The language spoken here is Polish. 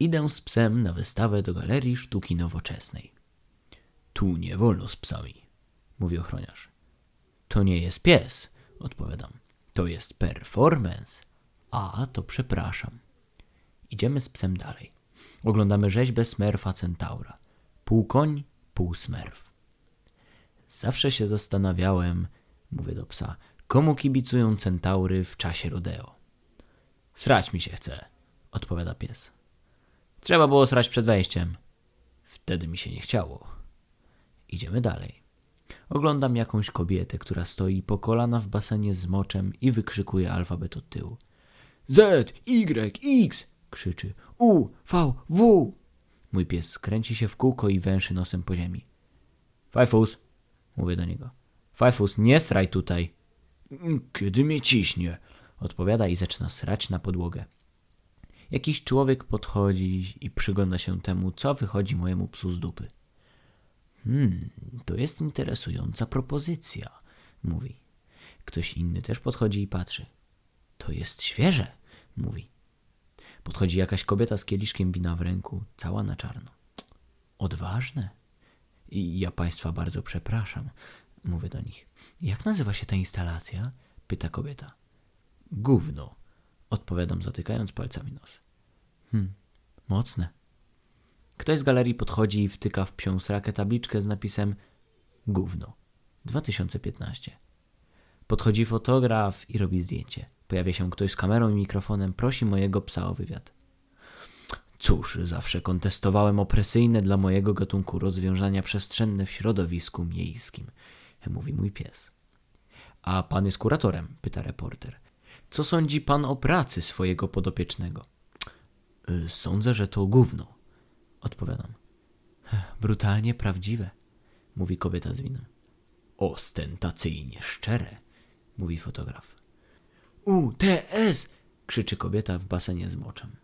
Idę z psem na wystawę do Galerii Sztuki Nowoczesnej. Tu nie wolno z psami, mówi ochroniarz. To nie jest pies, odpowiadam. To jest performance. A, to przepraszam. Idziemy z psem dalej. Oglądamy rzeźbę smerfa centaura. Pół koń, pół smerf. Zawsze się zastanawiałem, mówię do psa, komu kibicują centaury w czasie rodeo. Srać mi się chce, odpowiada pies. Trzeba było srać przed wejściem. Wtedy mi się nie chciało. Idziemy dalej. Oglądam jakąś kobietę, która stoi po kolana w basenie z moczem i wykrzykuje alfabet od tyłu. Z, Y, X! krzyczy. U, V, W! Mój pies kręci się w kółko i węszy nosem po ziemi. Fajfus, mówię do niego. Fajfus, nie sraj tutaj. Kiedy mnie ciśnie, odpowiada i zaczyna srać na podłogę. Jakiś człowiek podchodzi i przygląda się temu, co wychodzi mojemu psu z dupy. Hmm, to jest interesująca propozycja, mówi. Ktoś inny też podchodzi i patrzy. To jest świeże, mówi. Podchodzi jakaś kobieta z kieliszkiem wina w ręku, cała na czarno. Odważne. I ja państwa bardzo przepraszam, mówię do nich. Jak nazywa się ta instalacja? pyta kobieta. Gówno, odpowiadam zatykając palcami nos. Hmm, mocne. Ktoś z galerii podchodzi i wtyka w psią srakę tabliczkę z napisem Gówno 2015. Podchodzi fotograf i robi zdjęcie. Pojawia się ktoś z kamerą i mikrofonem, prosi mojego psa o wywiad. Cóż, zawsze kontestowałem opresyjne dla mojego gatunku rozwiązania przestrzenne w środowisku miejskim, mówi mój pies. A pan jest kuratorem? pyta reporter. Co sądzi pan o pracy swojego podopiecznego? Y, Sądzę, że to gówno, odpowiadam. Brutalnie prawdziwe, mówi kobieta z winem. Ostentacyjnie szczere, mówi fotograf. UTS! krzyczy kobieta w basenie z moczem.